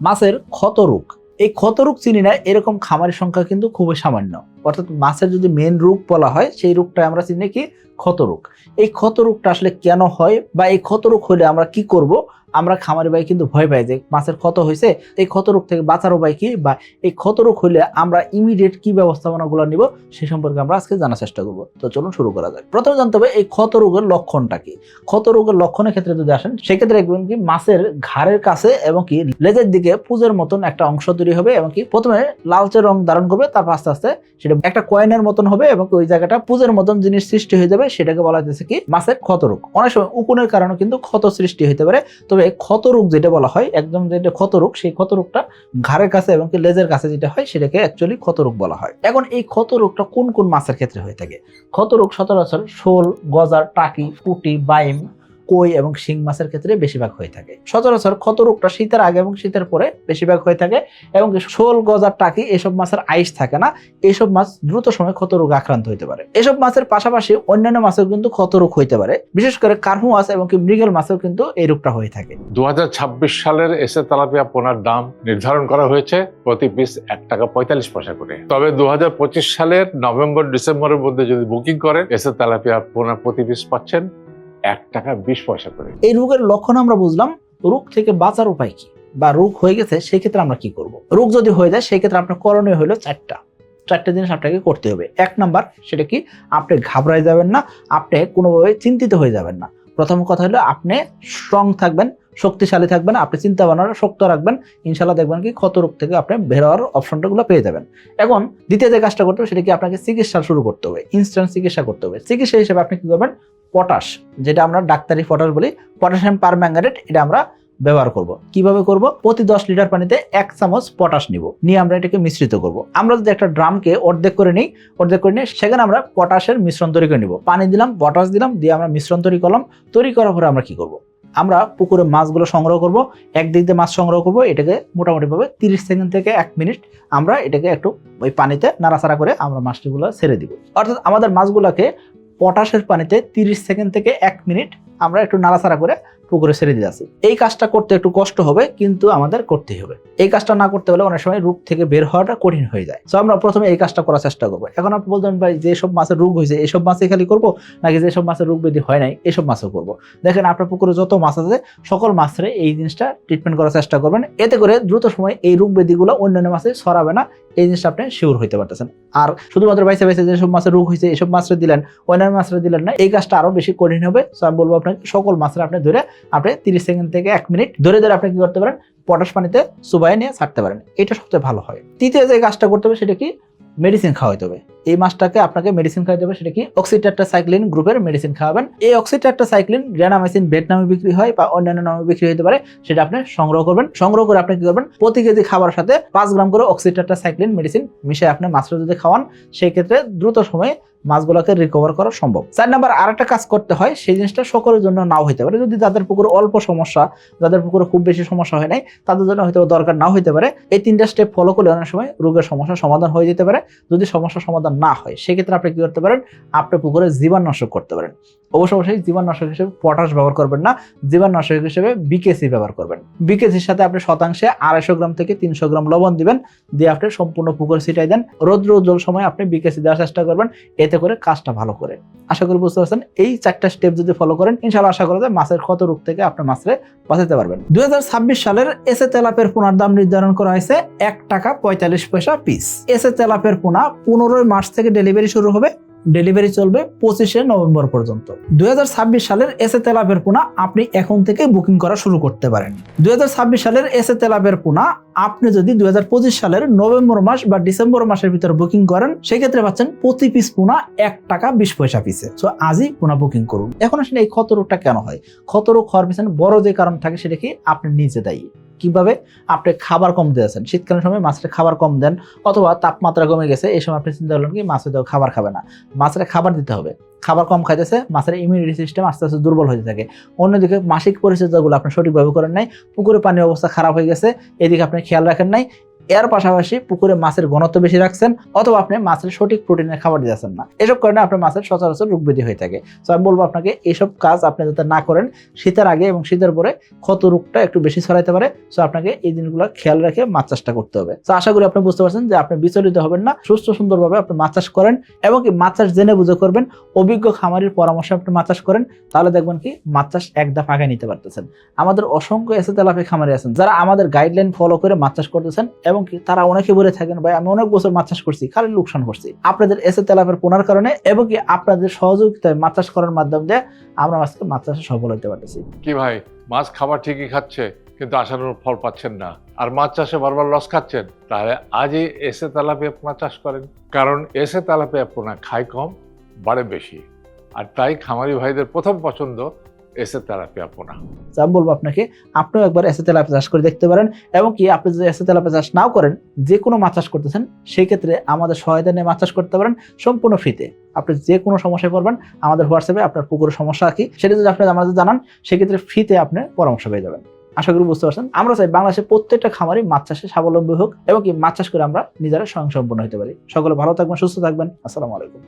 মাছের ক্ষতরোগ এই ক্ষতরোগ চিনি না এরকম খামারের সংখ্যা কিন্তু খুবই সামান্য। অর্থাৎ মাছের যদি মেন রোগ বলা হয়, সেই রোগটা আমরা চিনি কি? ক্ষতরোগ। এই ক্ষতরোগটা আসলে কেন হয় বা এই ক্ষতরোগ হলে আমরা কি করব? আমরা খামারি ভাই কিন্তু ভয় পাই যে মাছের ক্ষত হয়েছে, এই ক্ষতরোগ থেকে বাঁচার উপায় কি? বা এই ক্ষতরোগ হলে আমরা ইমিডিয়েট কি ব্যবস্থাপনাগুলো নিব, সে সম্পর্কে আমরা আজকে জানার চেষ্টা করব। তো চলুন শুরু করা যাক। প্রথমে জানতে হবে, এই ক্ষতরোগের লক্ষণটা কি? ক্ষতরোগের লক্ষণের ক্ষেত্রে যদি আসেন, সেক্ষেত্রে দেখবেন কি মাছের ঘাড়ের কাছে এবং কি লেজের দিকে পুজের মতন একটা অংশ তৈরি হবে এবং কি প্রথমে লালচে রং ধারণ করবে, তারপর আস্তে আস্তে সেটা একটা কয়েনের মতন হবে এবং ওই জায়গাটা পুজোর মতন জিনিস সৃষ্টি হয়ে যাবে সেটাকে বলা হয়েছে কি মাছের ক্ষতরোগ। অনেক সময় উকুনের কারণে কিন্তু ক্ষত সৃষ্টি হতে পারে। তবে ক্ষতরোগ যেটা বলা হয়, একদম যেটা ক্ষতরোগ, সেই ক্ষতরোগটা ঘাড়ের কাছে এবং লেজের কাছে যেটা হয়, সেটাকে অ্যাকচুয়ালি ক্ষতরোগ বলা হয়। এখন এই ক্ষতরোগটা কোন কোন মাছের ক্ষেত্রে হয়ে থাকে? ক্ষতরোগ সচরাচর শোল, গজার, টাকি, পুটি, বাইম কই এবং শিং মাছের ক্ষেত্রে বেশিরভাগ হয়ে থাকে। সচরাচর ক্ষত রোগটা শীতের আগে এবং শীতের পরে বেশিরভাগ হয়ে থাকে এবং শোল গজার টাকি এসব মাছের আইস থাকে না। এইসব মাছ দ্রুত সময় ক্ষতরোগ আক্রান্ত হতে পারে। এসব মাছের পাশাপাশি অন্যান্য মাছেও কিন্তু ক্ষতরোগ হইতে পারে। বিশেষ করে কার্হু মাছ এবং কি মৃগেল মাছেও কিন্তু এই রোগটা হয়ে থাকে। দু হাজার ছাব্বিশ সালের এসে তেলাপিয়া পোনার দাম নির্ধারণ করা হয়েছে প্রতি পিস এক টাকা পঁয়তাল্লিশ পয়সা করে। তবে দু হাজার পঁচিশ সালের নভেম্বর, ডিসেম্বরের মধ্যে যদি বুকিং করেন এসে তেলাপিয়া পোনা প্রতি পিস পাচ্ছেন এক টাকা বিশ পয়সা করে। এই রোগের লক্ষণ আমরা বুঝলাম, রোগ থেকে বাঁচার উপায় কি? বা রোগ হয়ে গেছে সেই ক্ষেত্রে আমরা কি করব? রোগ যদি হয়ে যায় সেই ক্ষেত্রে আপনার করণীয় হলো চারটা। চারটে জিনিস আপনাকে করতে হবে। এক নাম্বার সেটা কি? আপনি ঘাবড়ায় যাবেন না, আপনি কোনোভাবে চিন্তিত হয়ে যাবেন না। প্রথম কথা হলো আপনি স্ট্রং থাকবেন, শক্তিশালী থাকবেন, আপনি চিন্তা ভাবনাটা শক্ত রাখবেন ইনশাল্লাহ দেখবেন কি ক্ষত রোগ থেকে আপনি বের হওয়ার অপশনটাগুলো পেয়ে যাবেন। এখন দ্বিতীয় যে কাজটা করতে হবে সেটা কি? আপনাকে চিকিৎসা শুরু করতে হবে ইনস্ট্যান্ট চিকিৎসা করতে হবে। চিকিৎসা হিসেবে আপনি কি করবেন? পটাশ, যেটা আমরা ডাক্তারি পটাশ বলি, পটাশিয়াম পারম্যাঙ্গানেট এটা আমরা ব্যবহার করব। কীভাবে করব? প্রতি দশ লিটার পানিতে এক চামচ পটাশ নিব। নিয়ে আমরা এটাকে মিশ্রিত করব। আমরা যদি একটা ড্রামকে অর্ধেক করে নিই, অর্ধেক করে নিই সেখানে আমরা পটাশের মিশ্রণ তৈরি করে নিব। পানি দিলাম, পটাশ দিলাম, দিয়ে আমরা মিশ্রণ তৈরি করলাম। তৈরি করার পরে আমরা কি করব? আমরা পুকুরে মাছগুলো সংগ্রহ করব। একদিক দিয়ে মাছ সংগ্রহ করব। এটাকে মোটামুটিভাবে তিরিশ সেকেন্ড থেকে এক মিনিট আমরা এটাকে একটু ওই পানিতে নাড়াচাড়া করে আমরা মাছটিগুলো ছেড়ে দিব। অর্থাৎ আমাদের মাছগুলোকে পটাশের পানিতে তিরিশ সেকেন্ড থেকে এক মিনিট আমরা একটু নাড়াচাড়া করে পুকুরে ছেড়ে দিয়ে আসি এই কাজটা করতে একটু কষ্ট হবে, কিন্তু আমাদের করতেই হবে। এই কাজটা না করতে হলে অনেক সময় রোগ থেকে বের হওয়াটা কঠিন হয়ে যায়। তো আমরা প্রথমে এই কাজটা করার চেষ্টা করব। এখন আপনি বলতেন ভাই, যেসব মাছের রোগ হয়েছে এইসব মাছে খালি করব, নাকি যেসব মাছের রোগ ব্যাধি হয় নাই এইসব মাছও করব? দেখেন, আপনার পুকুরে যত মাছ আছে, সকল মাছের এই জিনিসটা ট্রিটমেন্ট করার চেষ্টা করবেন। এতে করে দ্রুত সময় এই রোগ ব্যাধিগুলো অন্যান্য মাছে ছড়াবে না এই জিনিসটা আপনি শিওর হইতে পারতেছেন। আর শুধুমাত্র বাইসে বাইসে যেসব মাছের রোগ হয়েছে এইসব মাছরে দিলেন, অন্যান্য মাছরে দিলেন না, এই কাজটা আরও বেশি কঠিন হবে। সো আমি বলব আপনাকে, সকল মাছের আপনি ধরে আপনি তিরিশ সেকেন্ড থেকে এক মিনিট ধরে ধরে আপনি কি করতে পারেন? পটাশ পানিতে সুবাই নিয়ে ছাড়তে পারেন। এটা সবচেয়ে ভালো হয়। তৃতীয় যে কাজটা করতে হবে সেটা কি? মেডিসিন খাওয়াইতে হবে। এই মাসটাকে আপনাকে মেডিসিন খাওয়া যাবে সেটা কি অক্সিটাট্টাসাইক্লিন গ্রুপের মেডিসিন খাওয়াবেন। এই অক্সিটাট্টাসাইক্লিন গ্রানামাইসিন বেড নামে বিক্রি হয় বা অন্যান্য নামে বিক্রি হতে পারে, সেটা আপনি সংগ্রহ করবেন। সংগ্রহ করে আপনি কি করবেন? প্রতি কেজি খাবারের সাথে পাঁচ গ্রাম করে অক্সিটাট্টাসাইক্লিন মেডিসিন মিশিয়ে আপনি মাছটা যদি খাওয়ান, সেই ক্ষেত্রে দ্রুত সময়ে মাছগুলোকে রিকভার করা সম্ভব। চার নাম্বার, আরেকটা কাজ করতে হয়, সেই জিনিসটা সকলের জন্য নাও হইতে পারে। যদি যাদের পুকুরে অল্প সমস্যা, যাদের পুকুরে খুব বেশি সমস্যা হয় নাই, তাদের জন্য হয়তো দরকার নাও হইতে পারে। এই তিনটা স্টেপ ফলো করলে অনেক সময় রোগের সমস্যার সমাধান হয়ে যেতে পারে। যদি সমস্যার সমাধান না হয়, সেক্ষেত্রে আপনি কি করতে পারেন? আপনি পুকুরে জীবাণুনাশক করতে পারেন। অবশ্য অবশ্যই জীবাণুনাশক হিসেবে পটাশ ব্যবহার করবেন না। জীবাণুনাশক হিসেবে বিকেসি ব্যবহার করবেন। বিকেসির সাথে আপনি শতাংশে আড়াইশো গ্রাম থেকে তিনশো গ্রাম লবণ দিবেন। দিয়ে আপনি সম্পূর্ণ পুকুর ছিটাই দেন। রৌদ্র উজ্জ্বল সময় আপনি বিকেসি দেওয়ার চেষ্টা করবেন। এতে করে কাজটা ভালো করে। আশা করি বুঝতে পারছেন, এই চারটা স্টেপ যদি ফলো করেন ইনশাল্লাহ আশা করা যায় মাছের ক্ষত রোগ থেকে আপনার মাছের বাঁচাতে পারবেন। দুই হাজার ছাব্বিশ সালের এসে তেলাপের পোনার দাম নির্ধারণ করা হয়েছে এক টাকা পঁয়তাল্লিশ পয়সা পিস এসে তেলাপের পোনা পনেরোই মার্চ থেকে ডেলিভারি শুরু হবে ডেলিভারি চলবে পঁচিশে নভেম্বর পর্যন্ত। দুই সালের এসে তেলাপের পোনা আপনি এখন থেকে বুকিং করা শুরু করতে পারেন। দুই সালের এসে তেলাপের পোনা আপনি যদি দুই হাজার পঁচিশ সালের নভেম্বর মাস বা ডিসেম্বর মাসের ভিতরে বুকিং করেন, সেক্ষেত্রে পাচ্ছেন প্রতি পিস পোনা এক টাকা বিশ পয়সা পিসে তো আজই পোনা বুকিং করুন। এখন আসলে এই ক্ষত রোগটা কেন হয়? ক্ষত রোগ হওয়ার পিছনে বড় যে কারণ থাকে সেটা কি? আপনি নিজে দায়ী। কীভাবে আপনি খাবার কম দিয়েছেন? শীতকালীন সময় মাছের খাবার কম দেন অথবা তাপমাত্রা কমে গেছে, এই সময় আপনি চিন্তা করলেন কি মাছের দেওয়া খাবার খাবে না। মাছের খাবার দিতে হবে। খাবার কম খাইতেছে, মাছের ইমিউনিটি সিস্টেম আস্তে আস্তে দুর্বল হয়ে থাকে। অন্যদিকে মাসিক পরিচর্যাগুলো আপনি সঠিকভাবে করেন নাই, পুকুরে পানির অবস্থা খারাপ হয়ে গেছে, এদিকে আপনি খেয়াল রাখেন নাই এর পাশাপাশি পুকুরে মাছের ঘনত্ব বেশি রাখছেন অথবা আপনি মাছের সঠিক প্রোটিনের খাবার দিয়েছেন না। এসব কারণে আপনার মাছের সচরাচর রোগ ব্যাধি হয়ে থাকে। তো আমি বলব আপনাকে এইসব কাজ আপনি যাতে না করেন, শীতের আগে এবং শীতের পরে ক্ষত রোগটা একটু বেশি ছড়াইতে পারে। তো আপনাকে এই দিনগুলো খেয়াল রেখে মাছ চাষটা করতে হবে। তো আশা করি আপনি বুঝতে পারছেন যে আপনি বিচলিত হবেন না, সুস্থ সুন্দরভাবে আপনি মাছ চাষ করেন এবং কি মাছ চাষ জেনে বুঝে করবেন, অভিজ্ঞ খামারির পরামর্শে আপনি মাছ চাষ করেন, তাহলে দেখবেন কি মাছ চাষ এক ধাপ আগে নিতে পারতেছেন। আমাদের অসংখ্য এসে তেলাপি খামারি আছেন, যারা আমাদের গাইডলাইন ফলো করে মাছ চাষ করতেছেন এবং তারা অনেকে বলে থাকেন, ভাই, আমি অনেক বছর মাছ চাষ করছি, খালি লোকসান করছি। আপনাদের এসে তেলাপের পোনার কারণে এবং কি আপনাদের সহযোগিতায় মাছ চাষ করার মাধ্যম দিয়ে আমরা আজকে মাছ চাষে সফল হতে পারতেছি। কি ভাই, মাছ খাবার ঠিকই খাচ্ছে, কিন্তু আশানুরূপ ফল পাচ্ছেন না। আর মাছ চাষে বারবার লস খাচ্ছেন, তাহলে আজই এসে তেলাপিয়া পোনা চাষ করেন। কারণ এসে তেলাপিয়া পোনা খায় কম, বাড়ে বেশি। আর তাই খামারি ভাইদের প্রথম পছন্দ এসে তেলাপিয়া পোনা আমি বলব আপনাকে, আপনিও একবার এসে চাষ করে দেখতে পারেন এবং কি আপনি যদি এসে চাষ নাও করেন যে কোনো মাছ চাষ করতেছেন সেই ক্ষেত্রে আমাদের সহায়তা নিয়ে মাছ চাষ করতে পারেন সম্পূর্ণ ফ্রিতে আপনি যে কোনো সমস্যায় পড়বেন, আমাদের হোয়াটসঅ্যাপে আপনার পুকুরের সমস্যা কি, সেটা যদি আপনি আমাদের জানান, সেক্ষেত্রে ফ্রিতে আপনি পরামর্শ পেয়ে যাবেন। আশা করি বুঝতে পারছেন, আমরা চাই বাংলাদেশের প্রত্যেকটা খামারই মাছ চাষে স্বাবলম্বী হোক এবং কি মাছ চাষ করে আমরা নিজেরা স্বয়ংসম্পন্ন হতে পারি। সকলে ভালো থাকবেন, সুস্থ থাকবেন, আসসালামু আলাইকুম।